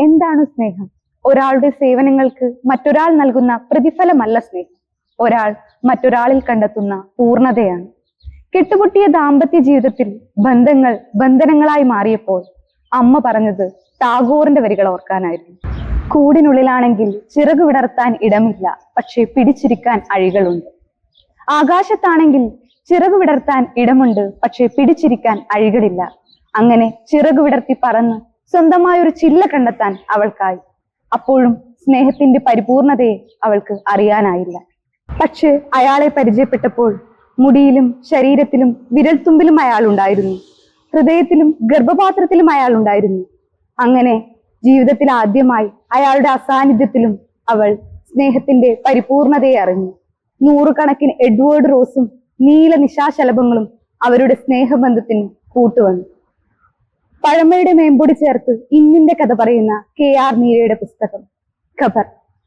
എന്താണ് സ്നേഹം? ഒരാളുടെ സേവനങ്ങൾക്ക് മറ്റൊരാൾ നൽകുന്ന പ്രതിഫലമല്ല സ്നേഹം. ഒരാൾ മറ്റൊരാളിൽ കണ്ടെത്തുന്ന പൂർണതയാണ് കെട്ടുപൊട്ടിയ ദാമ്പത്യ ജീവിതത്തിൽ ബന്ധങ്ങൾ ബന്ധനങ്ങളായി മാറിയപ്പോൾ അമ്മ പറഞ്ഞത് ടാഗോറിന്റെ വരികൾ ഓർക്കാനായിരുന്നു. കൂടിനുള്ളിലാണെങ്കിൽ ചിറക് വിടർത്താൻ ഇടമില്ല പക്ഷേ പിടിച്ചിരിക്കാൻ അഴികളുണ്ട്. ആകാശത്താണെങ്കിൽ ചിറക് വിടർത്താൻ ഇടമുണ്ട് പക്ഷേ പിടിച്ചിരിക്കാൻ അഴികളില്ല. അങ്ങനെ ചിറക് വിടർത്തി പറന്ന് സ്വന്തമായ ഒരു ചില്ല കണ്ടെത്താൻ അവൾക്കായി. അപ്പോഴും സ്നേഹത്തിന്റെ പരിപൂർണതയെ അവൾക്ക് അറിയാനായില്ല. പക്ഷെ അയാളെ പരിചയപ്പെട്ടപ്പോൾ മുടിയിലും ശരീരത്തിലും വിരൽത്തുമ്പിലും അയാൾ ഉണ്ടായിരുന്നു. ഹൃദയത്തിലും ഗർഭപാത്രത്തിലും അയാൾ ഉണ്ടായിരുന്നു. അങ്ങനെ ജീവിതത്തിൽ ആദ്യമായി അയാളുടെ അസാന്നിധ്യത്തിലും അവൾ സ്നേഹത്തിന്റെ പരിപൂർണതയെ അറിഞ്ഞു. നൂറുകണക്കിന് എഡ്വേർഡ് റോസും നീല നിശാശലഭങ്ങളും അവരുടെ സ്നേഹബന്ധത്തിന് കൂട്ടുവന്നു. പഴമയുടെ മേമ്പൊടി ചേർത്ത് ഇന്നിന്റെ കഥ പറയുന്ന കെ ആർ മീരയുടെ പുസ്തകം. ഖബർ.